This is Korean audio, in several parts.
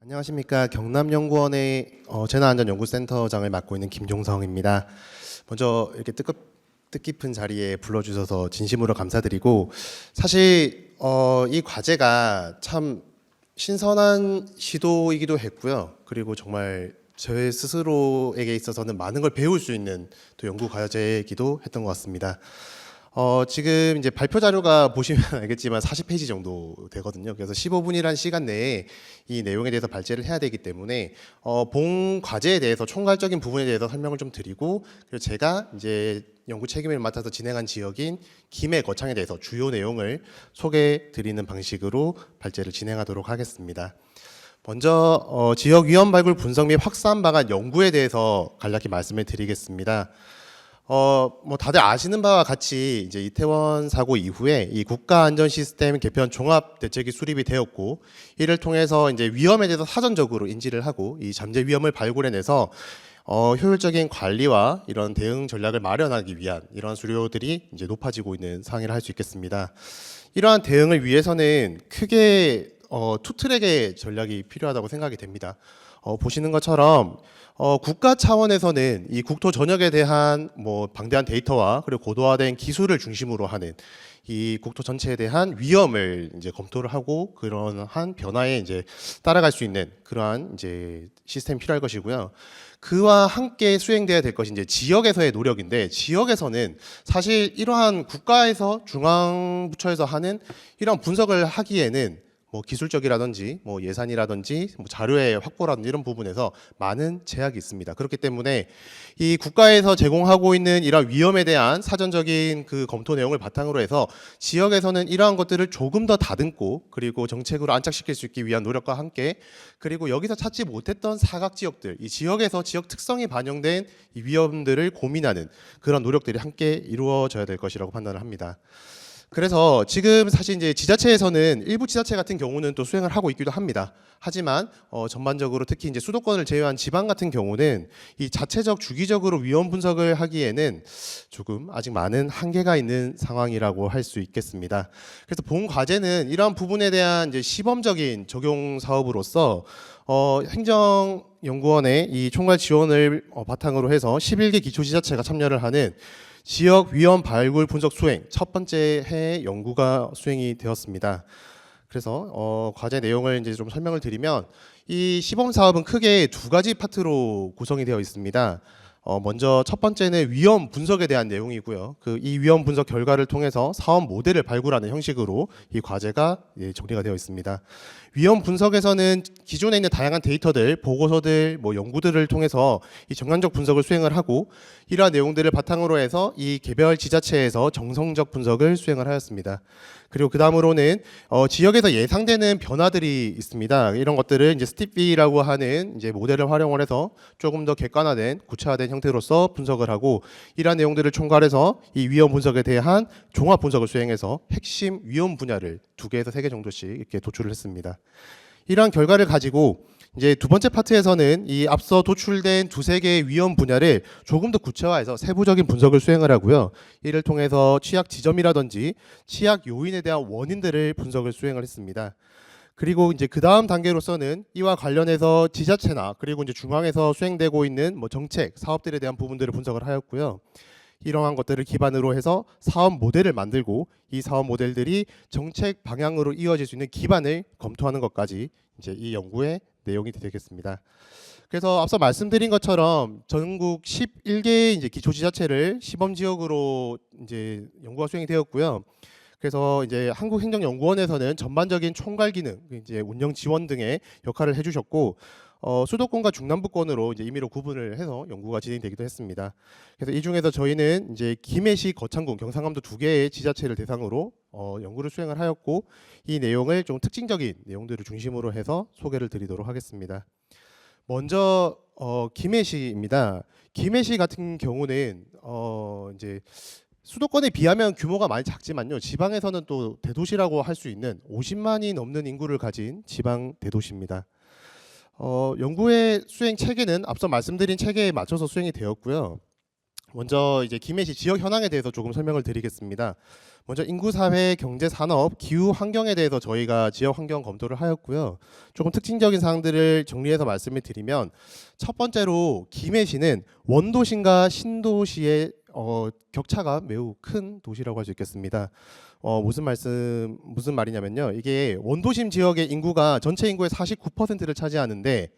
안녕하십니까 경남연구원의 어, 재난안전연구센터장을 맡고 있는 김종성입니다. 먼저 이렇게 뜻깊, 뜻깊 은 자리에 불러주셔서 진심으로 감사드리고 사실 어, 이 과제가 참 신선한 시도이기도 했고요. 그리고 정말 저 스스로에게 있어서는 많은 걸 배울 수 있는 또 연구 과제이기도 했던 것 같습니다. 어, 지금 이제 발표 자료가 보시면 알겠지만 40페이지 정도 되거든요. 그래서 15분이라는 시간 내에 이 내용에 대해서 발제를 해야 되기 때문에 어, 본 과제에 대해서 총괄적인 부분에 대해서 설명을 좀 드리고 그리고 제가 이제 연구 책임을 맡아서 진행한 지역인 김해 거창에 대해서 주요 내용을 소개해 드리는 방식으로 발제를 진행하도록 하겠습니다. 먼저 어, 지역 위험 발굴 분석 및 확산 방안 연구에 대해서 간략히 말씀을 드리겠습니다. 어, 뭐 다들 아시는 바와 같이 이제 이태원 사고 이후에 이 국가 안전 시스템 개편 종합 대책이 수립이 되었고 이를 통해서 이제 위험에 대해서 사전적으로 인지를 하고 이 잠재 위험을 발굴해내서 어, 효율적인 관리와 이런 대응 전략을 마련하기 위한 이러한 수료들이 이제 높아지고 있는 상황이라 할 수 있겠습니다. 이러한 대응을 위해서는 크게 어, 투 트랙의 전략이 필요하다고 생각이 됩니다. 어, 보시는 것처럼 어, 국가 차원에서는 이 국토 전역에 대한 뭐 방대한 데이터와 그리고 고도화된 기술을 중심으로 하는 이 국토 전체에 대한 위험을 이제 검토를 하고 그런 한 변화에 이제 따라갈 수 있는 그러한 이제 시스템이 필요할 것이고요. 그와 함께 수행돼야 될 것이 이제 지역에서의 노력인데 지역에서는 사실 이러한 국가에서 중앙 부처에서 하는 이런 분석을 하기에는 뭐 기술적이라든지 뭐 예산이라든지 뭐 자료의 확보라든지 이런 부분에서 많은 제약이 있습니다. 그렇기 때문에 이 국가에서 제공하고 있는 이러한 위험에 대한 사전적인 그 검토 내용을 바탕으로 해서 지역에서는 이러한 것들을 조금 더 다듬고 그리고 정책으로 안착시킬 수 있기 위한 노력과 함께 그리고 여기서 찾지 못했던 사각 지역들 이 지역에서 지역 특성이 반영된 이 위험들을 고민하는 그런 노력들이 함께 이루어져야 될 것이라고 판단을 합니다. 그래서 지금 사실 이제 지자체에서는 일부 지자체 같은 경우는 또 수행을 하고 있기도 합니다. 하지만 어, 전반적으로 특히 이제 수도권을 제외한 지방 같은 경우는 이 자체적 주기적으로 위험 분석을 하기에는 조금 아직 많은 한계가 있는 상황이라고 할 수 있겠습니다. 그래서 본 과제는 이러한 부분에 대한 이제 시범적인 적용 사업으로서 어, 행정연구원의 이 총괄 지원을 어, 바탕으로 해서 11개 기초지자체가 참여를 하는 지역 위험 발굴 분석 수행 첫 번째 해 연구가 수행이 되었습니다. 그래서 어, 과제 내용을 이제 좀 설명을 드리면 이 시범 사업은 크게 두 가지 파트로 구성이 되어 있습니다. 어, 먼저 첫 번째는 위험 분석에 대한 내용이고요. 그 이 위험 분석 결과를 통해서 사업 모델을 발굴하는 형식으로 이 과제가 예, 정리가 되어 있습니다. 위험 분석에서는 기존에 있는 다양한 데이터들, 보고서들, 뭐 연구들을 통해서 이 정량적 분석을 수행을 하고 이러한 내용들을 바탕으로 해서 이 개별 지자체에서 정성적 분석을 수행을 하였습니다. 그리고 그 다음으로는 어, 지역에서 예상되는 변화들이 있습니다. 이런 것들을 이제 스티피라고 하는 이제 모델을 활용을 해서 조금 더 객관화된 구체화된 형 태로서 분석을 하고 이러한 내용들을 총괄해서 이 위험 분석에 대한 종합 분석을 수행해서 핵심 위험 분야를 두 개에서 세 개 정도씩 이렇게 도출을 했습니다. 이러한 결과를 가지고 이제 두 번째 파트에서는 이 앞서 도출된 두세 개의 위험 분야를 조금 더 구체화해서 세부적인 분석을 수행을 하고요. 이를 통해서 취약 지점이라든지 취약 요인에 대한 원인들을 분석을 수행을 했습니다. 그리고 이제 그 다음 단계로서는 이와 관련해서 지자체나 그리고 이제 중앙에서 수행되고 있는 뭐 정책, 사업들에 대한 부분들을 분석을 하였고요. 이러한 것들을 기반으로 해서 사업 모델을 만들고 이 사업 모델들이 정책 방향으로 이어질 수 있는 기반을 검토하는 것까지 이제 이 연구의 내용이 되겠습니다. 그래서 앞서 말씀드린 것처럼 전국 11개 이제 기초지자체를 시범 지역으로 이제 연구가 수행이 되었고요. 그래서 이제 한국행정연구원에서는 전반적인 총괄 기능, 이제 운영 지원 등의 역할을 해주셨고 어, 수도권과 중남부권으로 이제 임의로 구분을 해서 연구가 진행되기도 했습니다. 그래서 이 중에서 저희는 이제 김해시, 거창군, 경상남도 두 개의 지자체를 대상으로 어, 연구를 수행을 하였고 이 내용을 좀 특징적인 내용들을 중심으로 해서 소개를 드리도록 하겠습니다. 먼저 어, 김해시입니다. 김해시 같은 경우는 어, 이제 수도권에 비하면 규모가 많이 작지만요. 지방에서는 또 대도시라고 할 수 있는 50만이 넘는 인구를 가진 지방 대도시입니다. 어, 연구의 수행 체계는 앞서 말씀드린 체계에 맞춰서 수행이 되었고요. 먼저 이제 김해시 지역 현황에 대해서 조금 설명을 드리겠습니다. 먼저 인구, 사회, 경제, 산업, 기후, 환경에 대해서 저희가 지역 환경 검토를 하였고요. 조금 특징적인 사항들을 정리해서 말씀을 드리면 첫 번째로 김해시는 원도시과 신도시의 어, 격차가 매우 큰 도시라고 할 수 있겠습니다. 어, 무슨 말씀 무슨 말이냐면요. 이게 원도심 지역의 인구가 전체 인구의 49%를 차지하는데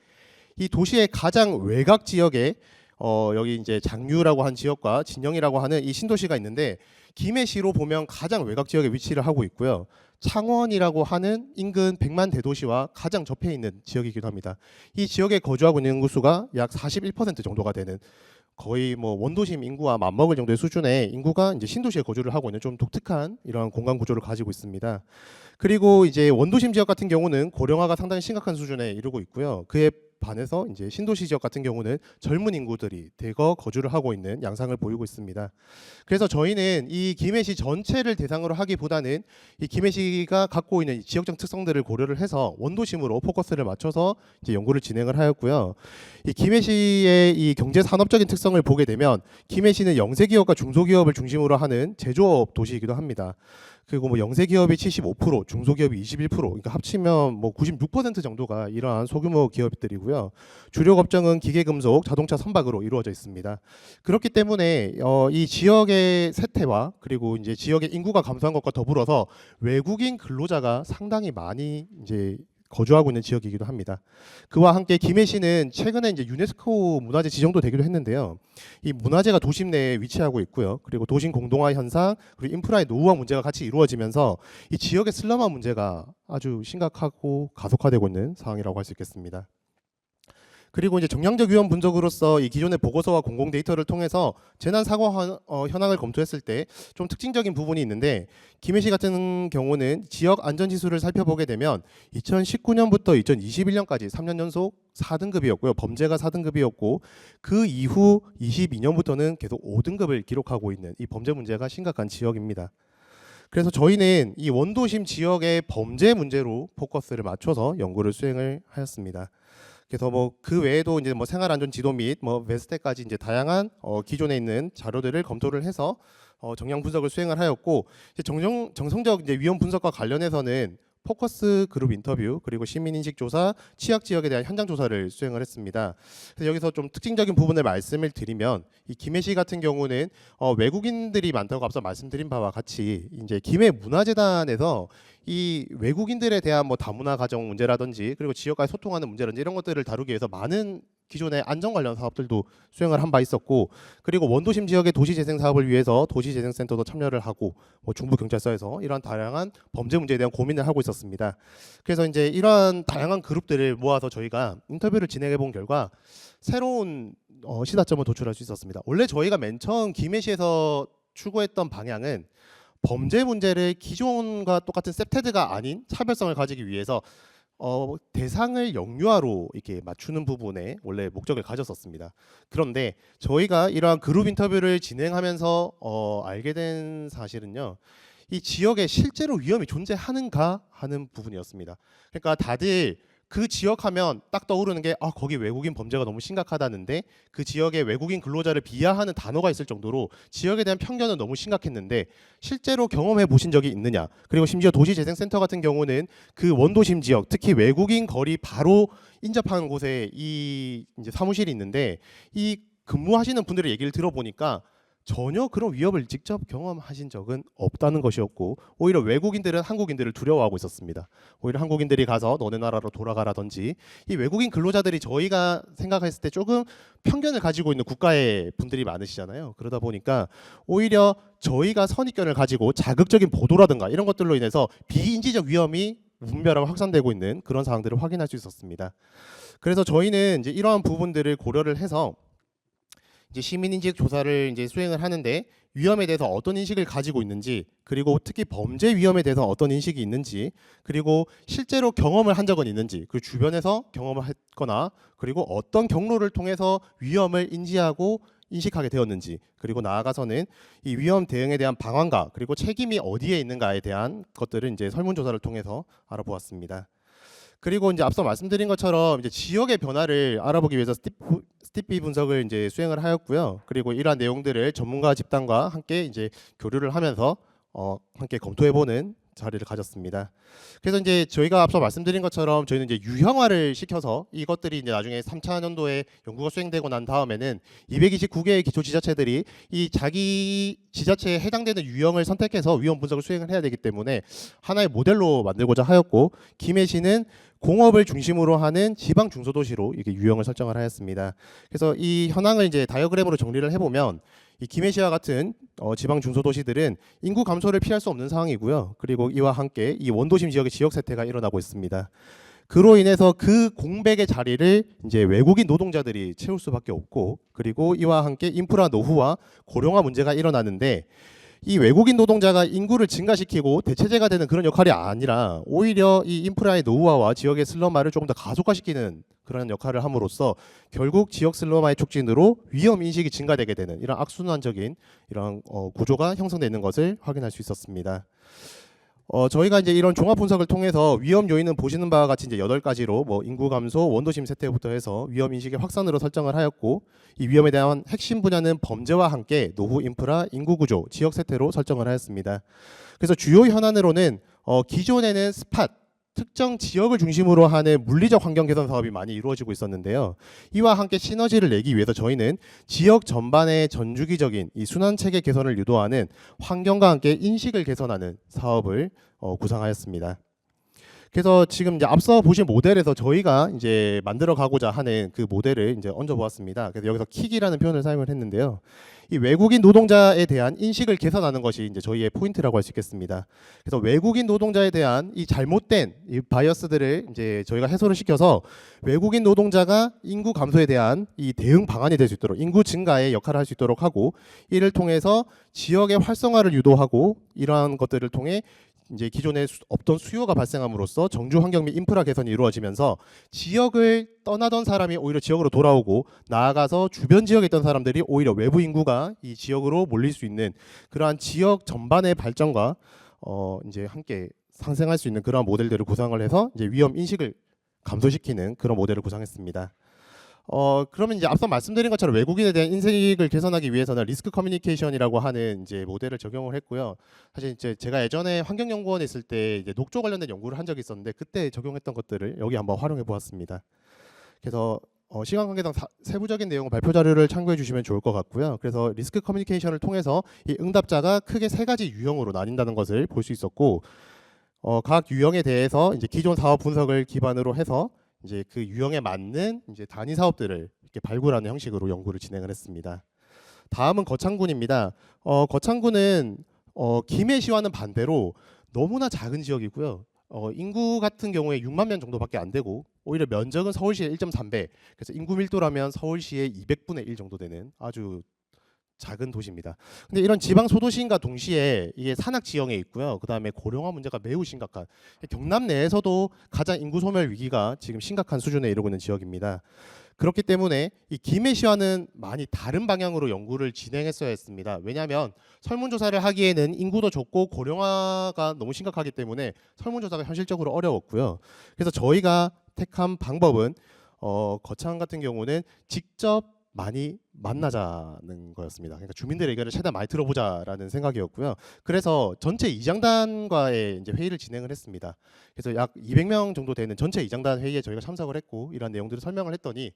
이 도시의 가장 외곽 지역에 어, 여기 이제 장유라고 한 지역과 진영이라고 하는 이 신도시가 있는데 김해시로 보면 가장 외곽 지역에 위치를 하고 있고요. 창원이라고 하는 인근 100만 대도시와 가장 접해 있는 지역이기도 합니다. 이 지역에 거주하고 있는 인구수가 약 41% 정도가 되는 거의 뭐 원도심 인구와 맞먹을 정도의 수준의 인구가 이제 신도시에 거주를 하고 있는 좀 독특한 이러한 공간 구조를 가지고 있습니다. 그리고 이제 원도심 지역 같은 경우는 고령화가 상당히 심각한 수준에 이르고 있고요. 그에 반해서 이제 신도시 지역 같은 경우는 젊은 인구들이 대거 거주를 하고 있는 양상을 보이고 있습니다. 그래서 저희는 이 김해시 전체를 대상으로 하기보다는 이 김해시가 갖고 있는 이 지역적 특성들을 고려를 해서 원도심으로 포커스를 맞춰서 이제 연구를 진행을 하였고요. 이 김해시의 이 경제 산업적인 특성을 보게 되면 김해시는 영세 기업과 중소 기업을 중심으로 하는 제조업 도시이기도 합니다. 그리고 뭐 영세 기업이 75%, 중소 기업이 21%, 그러니까 합치면 뭐 96% 정도가 이러한 소규모 기업들이고요. 주력 업종은 기계 금속, 자동차 선박으로 이루어져 있습니다. 그렇기 때문에 어, 이 지역의 세태와 그리고 이제 지역의 인구가 감소한 것과 더불어서 외국인 근로자가 상당히 많이 이제 거주하고 있는 지역이기도 합니다. 그와 함께 김해시는 최근에 이제 유네스코 문화재 지정도 되기도 했는데요. 이 문화재가 도심 내에 위치하고 있고요. 그리고 도심 공동화 현상, 그리고 인프라의 노후화 문제가 같이 이루어지면서 이 지역의 슬럼화 문제가 아주 심각하고 가속화되고 있는 상황이라고 할 수 있겠습니다. 그리고 이제 정량적 위험 분석으로서 이 기존의 보고서와 공공 데이터를 통해서 재난 사고 현- 어, 현황을 검토했을 때 좀 특징적인 부분이 있는데 김해시 같은 경우는 지역 안전 지수를 살펴보게 되면 2019년부터 2021년까지 3년 연속 4등급이었고요. 범죄가 4등급이었고 그 이후 22년부터는 계속 5등급을 기록하고 있는 이 범죄 문제가 심각한 지역입니다. 그래서 저희는 이 원도심 지역의 범죄 문제로 포커스를 맞춰서 연구를 수행을 하였습니다. 그래서 뭐 그 외에도 이제 뭐 생활안전 지도 및뭐 베스트까지 이제 다양한 어 기존에 있는 자료들을 검토를 해서 어 정량 분석을 수행을 하였고 정정 정성적 이제 위험 분석과 관련해서는 포커스 그룹 인터뷰 그리고 시민 인식 조사, 취약 지역에 대한 현장 조사를 수행을 했습니다. 그래서 여기서 좀 특징적인 부분을 말씀을 드리면 이 김해시 같은 경우는 어 외국인들이 많다고 앞서 말씀드린 바와 같이 이제 김해 문화재단에서 이 외국인들에 대한 뭐 다문화 가정 문제라든지 그리고 지역과의 소통하는 문제라든지 이런 것들을 다루기 위해서 많은 기존의 안전 관련 사업들도 수행을 한 바 있었고 그리고 원도심 지역의 도시 재생 사업을 위해서 도시 재생 센터도 참여를 하고 뭐 중부 경찰서에서 이러한 다양한 범죄 문제에 대한 고민을 하고 있었습니다. 그래서 이제 이러한 다양한 그룹들을 모아서 저희가 인터뷰를 진행해 본 결과 새로운 어, 시사점을 도출할 수 있었습니다. 원래 저희가 맨 처음 김해시에서 추구했던 방향은 범죄 문제를 기존과 똑같은 셉테드가 아닌 차별성을 가지기 위해서 어, 대상을 영유아로 이렇게 맞추는 부분에 원래 목적을 가졌었습니다. 그런데 저희가 이러한 그룹 인터뷰를 진행하면서 어, 알게 된 사실은요. 이 지역에 실제로 위험이 존재하는가 하는 부분이었습니다. 그러니까 다들 그 지역 하면 딱 떠오르는 게 아, 거기 외국인 범죄가 너무 심각하다는데 그 지역에 외국인 근로자를 비하하는 단어가 있을 정도로 지역에 대한 편견은 너무 심각했는데 실제로 경험해 보신 적이 있느냐? 그리고 심지어 도시재생센터 같은 경우는 그 원도심 지역, 특히 외국인 거리 바로 인접하는 곳에 이 이제 사무실이 있는데 이 근무하시는 분들의 얘기를 들어보니까 전혀 그런 위협을 직접 경험하신 적은 없다는 것이었고 오히려 외국인들은 한국인들을 두려워하고 있었습니다. 오히려 한국인들이 가서 너네 나라로 돌아가라든지 이 외국인 근로자들이 저희가 생각했을 때 조금 편견을 가지고 있는 국가의 분들이 많으시잖아요. 그러다 보니까 오히려 저희가 선입견을 가지고 자극적인 보도라든가 이런 것들로 인해서 비인지적 위험이 분별하고 확산되고 있는 그런 상황들을 확인할 수 있었습니다. 그래서 저희는 이제 이러한 부분들을 고려를 해서 이제 시민 인식 조사를 이제 수행을 하는데 위험에 대해서 어떤 인식을 가지고 있는지 그리고 특히 범죄 위험에 대해서 어떤 인식이 있는지 그리고 실제로 경험을 한 적은 있는지 그 주변에서 경험을 했거나 그리고 어떤 경로를 통해서 위험을 인지하고 인식하게 되었는지 그리고 나아가서는 이 위험 대응에 대한 방안과 그리고 책임이 어디에 있는가에 대한 것들을 이제 설문조사를 통해서 알아보았습니다. 그리고 이제 앞서 말씀드린 것처럼 이제 지역의 변화를 알아보기 위해서 스티프, 스티피 분석을 이제 수행을 하였고요. 그리고 이러한 내용들을 전문가 집단과 함께 이제 교류를 하면서 어, 함께 검토해보는 자리를 가졌습니다. 그래서 이제 저희가 앞서 말씀드린 것처럼 저희는 이제 유형화를 시켜서 이것들이 이제 나중에 3차 년도에 연구가 수행되고 난 다음에는 229개의 기초 지자체들이 이 자기 지자체에 해당되는 유형을 선택해서 위험 분석을 수행을 해야 되기 때문에 하나의 모델로 만들고자 하였고 김해시는 공업을 중심으로 하는 지방 중소도시로 이렇게 유형을 설정을 하였습니다. 그래서 이 현황을 이제 다이어그램으로 정리를 해보면 이 김해시와 같은 어, 지방 중소도시들은 인구 감소를 피할 수 없는 상황이고요. 그리고 이와 함께 이 원도심 지역의 지역 세태가 일어나고 있습니다. 그로 인해서 그 공백의 자리를 이제 외국인 노동자들이 채울 수밖에 없고 그리고 이와 함께 인프라 노후와 고령화 문제가 일어나는데 이 외국인 노동자가 인구를 증가시키고 대체제가 되는 그런 역할이 아니라 오히려 이 인프라의 노후화와 지역의 슬럼화를 조금 더 가속화시키는 그런 역할을 함으로써 결국 지역 슬럼화의 촉진으로 위험 인식이 증가되게 되는 이런 악순환적인 이런 어, 구조가 형성되는 것을 확인할 수 있었습니다. 어, 저희가 이제 이런 종합 분석을 통해서 위험 요인은 보시는 바와 같이 이제 여덟 가지로 뭐 인구 감소, 원도심 세태부터 해서 위험 인식의 확산으로 설정을 하였고 이 위험에 대한 핵심 분야는 범죄와 함께 노후 인프라, 인구 구조, 지역 세태로 설정을 하였습니다. 그래서 주요 현안으로는 어, 기존에는 스팟 특정 지역을 중심으로 하는 물리적 환경 개선 사업이 많이 이루어지고 있었는데요. 이와 함께 시너지를 내기 위해서 저희는 지역 전반의 전주기적인 이 순환 체계 개선을 유도하는 환경과 함께 인식을 개선하는 사업을 어, 구상하였습니다. 그래서 지금 이제 앞서 보신 모델에서 저희가 이제 만들어 가고자 하는 그 모델을 이제 얹어 보았습니다. 그래서 여기서 킥이라는 표현을 사용을 했는데요. 이 외국인 노동자에 대한 인식을 개선하는 것이 이제 저희의 포인트라고 할 수 있겠습니다. 그래서 외국인 노동자에 대한 이 잘못된 이 바이어스들을 이제 저희가 해소를 시켜서 외국인 노동자가 인구 감소에 대한 이 대응 방안이 될 수 있도록 인구 증가에 역할을 할 수 있도록 하고 이를 통해서 지역의 활성화를 유도하고 이러한 것들을 통해 이제 기존에 수- 없던 수요가 발생함으로써 정주 환경 및 인프라 개선이 이루어지면서 지역을 떠나던 사람이 오히려 지역으로 돌아오고 나아가서 주변 지역에 있던 사람들이 오히려 외부 인구가 이 지역으로 몰릴 수 있는 그러한 지역 전반의 발전과 어 이제 함께 상생할 수 있는 그러한 모델들을 구상을 해서 이제 위험 인식을 감소시키는 그런 모델을 구상했습니다. 어 그러면 이제 앞서 말씀드린 것처럼 외국인에 대한 인식을 개선하기 위해서는 리스크 커뮤니케이션이라고 하는 이제 모델을 적용을 했고요. 사실 이제 제가 예전에 환경연구원에 있을 때 이제 녹조 관련된 연구를 한 적이 있었는데 그때 적용했던 것들을 여기 한번 활용해 보았습니다. 그래서 어, 시간 관계상 사- 세부적인 내용 발표 자료를 참고해 주시면 좋을 것 같고요. 그래서 리스크 커뮤니케이션을 통해서 이 응답자가 크게 세 가지 유형으로 나뉜다는 것을 볼 수 있었고 어, 각 유형에 대해서 이제 기존 사업 분석을 기반으로 해서 이제 그 유형에 맞는 이제 단위 사업들을 이렇게 발굴하는 형식으로 연구를 진행을 했습니다. 다음은 거창군입니다. 어, 거창군은 어, 김해시와는 반대로 너무나 작은 지역이고요. 어, 인구 같은 경우에 6만 명 정도밖에 안 되고 오히려 면적은 서울시의 1.3배. 그래서 인구 밀도라면 서울시의 200분의 1 정도 되는 아주 작은 도시입니다. 근데 이런 지방 소도시인과 동시에 이게 산악 지형에 있고요. 그다음에 고령화 문제가 매우 심각한 경남 내에서도 가장 인구 소멸 위기가 지금 심각한 수준에 이르고 있는 지역입니다. 그렇기 때문에 이 김해시와는 많이 다른 방향으로 연구를 진행했어야 했습니다. 왜냐하면 설문조사를 하기에는 인구도 적고 고령화가 너무 심각하기 때문에 설문조사가 현실적으로 어려웠고요. 그래서 저희가 택한 방법은 어, 거창 같은 경우는 직접 많이 만나자는 거였습니다. 그러니까 주민들의 의견을 최대한 많이 들어보자라는 생각이었고요. 그래서 전체 이장단과의 이제 회의를 진행을 했습니다. 그래서 약 200명 정도 되는 전체 이장단 회의에 저희가 참석을 했고 이러한 내용들을 설명을 했더니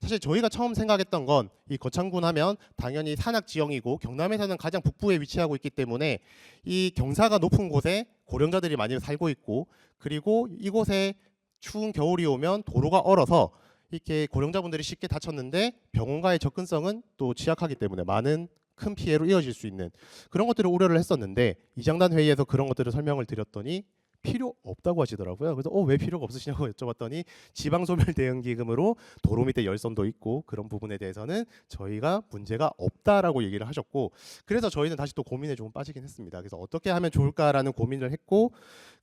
사실 저희가 처음 생각했던 건 이 거창군 하면 당연히 산악 지형이고 경남에서는 가장 북부에 위치하고 있기 때문에 이 경사가 높은 곳에 고령자들이 많이 살고 있고 그리고 이곳에 추운 겨울이 오면 도로가 얼어서 이렇게 고령자분들이 쉽게 다쳤는데 병원과의 접근성은 또 취약하기 때문에 많은 큰 피해로 이어질 수 있는 그런 것들을 우려를 했었는데 이장단 회의에서 그런 것들을 설명을 드렸더니 필요 없다고 하시더라고요. 그래서 어 왜 필요가 없으시냐고 여쭤봤더니 지방 소멸 대응 기금으로 도로 밑에 열선도 있고 그런 부분에 대해서는 저희가 문제가 없다라고 얘기를 하셨고 그래서 저희는 다시 또 고민에 좀 빠지긴 했습니다. 그래서 어떻게 하면 좋을까라는 고민을 했고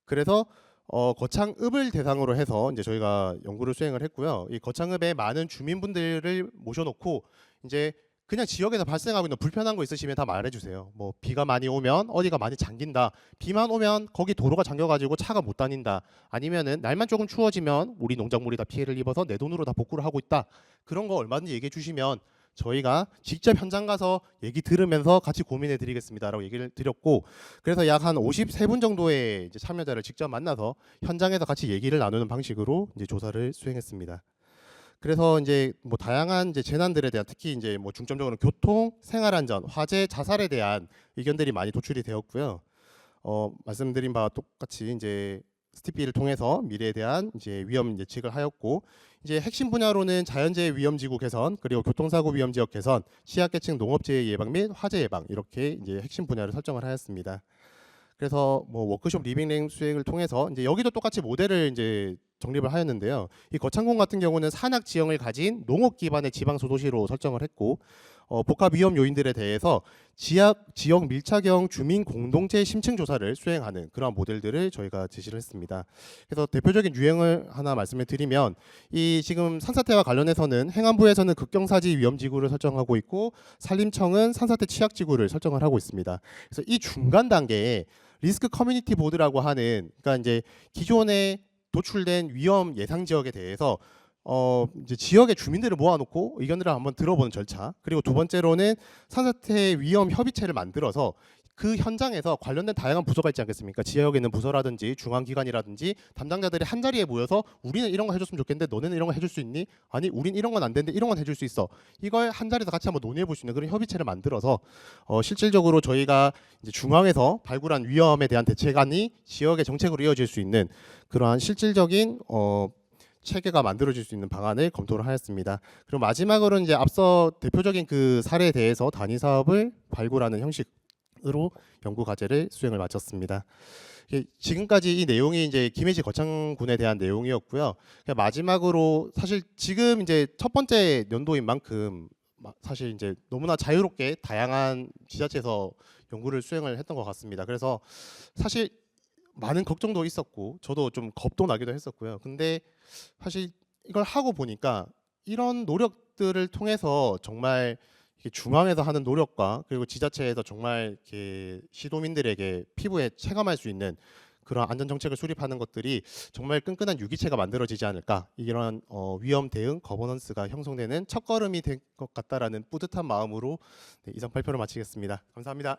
그래서 어, 거창읍을 대상으로 해서 이제 저희가 연구를 수행을 했고요. 이 거창읍에 많은 주민분들을 모셔놓고 이제 그냥 지역에서 발생하고 있는 불편한 거 있으시면 다 말해주세요. 뭐 비가 많이 오면 어디가 많이 잠긴다. 비만 오면 거기 도로가 잠겨가지고 차가 못 다닌다. 아니면은 날만 조금 추워지면 우리 농작물이 다 피해를 입어서 내 돈으로 다 복구를 하고 있다. 그런 거 얼마든지 얘기해 주시면 저희가 직접 현장 가서 얘기 들으면서 같이 고민해 드리겠습니다라고 얘기를 드렸고 그래서 약 한 53분 정도의 참여자를 직접 만나서 현장에서 같이 얘기를 나누는 방식으로 이제 조사를 수행했습니다. 그래서 이제 뭐 다양한 이제 재난들에 대한 특히 이제 뭐 중점적으로 교통, 생활 안전, 화재, 자살에 대한 의견들이 많이 도출이 되었고요. 어, 말씀드린 바와 똑같이 이제 스티피를 통해서 미래에 대한 이제 위험 예측을 하였고 이제 핵심 분야로는 자연재해 위험 지구 개선 그리고 교통사고 위험 지역 개선, 취약계층 농업재해 예방 및 화재 예방 이렇게 이제 핵심 분야를 설정을 하였습니다. 그래서 뭐 워크숍 리빙랭 수행을 통해서 이제 여기도 똑같이 모델을 이제 정립을 하였는데요. 이 거창공 같은 경우는 산악 지형을 가진 농업 기반의 지방 소도시로 설정을 했고 어, 복합 위험 요인들에 대해서 지역 지역 밀착형 주민 공동체 심층 조사를 수행하는 그러한 모델들을 저희가 제시를 했습니다. 그래서 대표적인 유형을 하나 말씀을 드리면 이 지금 산사태와 관련해서는 행안부에서는 극경사지 위험 지구를 설정하고 있고 산림청은 산사태 취약 지구를 설정을 하고 있습니다. 그래서 이 중간 단계에 리스크 커뮤니티 보드라고 하는 그러니까 이제 기존에 도출된 위험 예상 지역에 대해서 어 이제 지역의 주민들을 모아놓고 의견들을 한번 들어보는 절차 그리고 두 번째로는 산사태 위험 협의체를 만들어서 그 현장에서 관련된 다양한 부서가 있지 않겠습니까? 지역에 있는 부서라든지 중앙기관이라든지 담당자들이 한 자리에 모여서 우리는 이런 거 해줬으면 좋겠는데 너네는 이런 거 해줄 수 있니? 아니 우린 이런 건 안 되는데 이런 건 해줄 수 있어. 이걸 한 자리에서 같이 한번 논의해 볼 수 있는 그런 협의체를 만들어서 어, 실질적으로 저희가 이제 중앙에서 발굴한 위험에 대한 대책안이 지역의 정책으로 이어질 수 있는 그러한 실질적인 어, 체계가 만들어질 수 있는 방안을 검토를 하였습니다. 그리고 마지막으로는 이제 앞서 대표적인 그 사례에 대해서 단위 사업을 발굴하는 형식으로 연구 과제를 수행을 마쳤습니다. 지금까지 이 내용이 이제 김해시 거창군에 대한 내용이었고요. 그냥 마지막으로 사실 지금 이제 첫 번째 연도인 만큼 마- 사실 이제 너무나 자유롭게 다양한 지자체에서 연구를 수행을 했던 것 같습니다. 그래서 사실 많은 걱정도 있었고 저도 좀 겁도 나기도 했었고요. 근데 사실 이걸 하고 보니까 이런 노력들을 통해서 정말 중앙에서 하는 노력과 그리고 지자체에서 정말 이렇게 시도민들에게 피부에 체감할 수 있는 그런 안전 정책을 수립하는 것들이 정말 끈끈한 유기체가 만들어지지 않을까 이런 어, 위험 대응 거버넌스가 형성되는 첫 걸음이 될 것 같다라는 뿌듯한 마음으로 네, 이상 발표를 마치겠습니다. 감사합니다.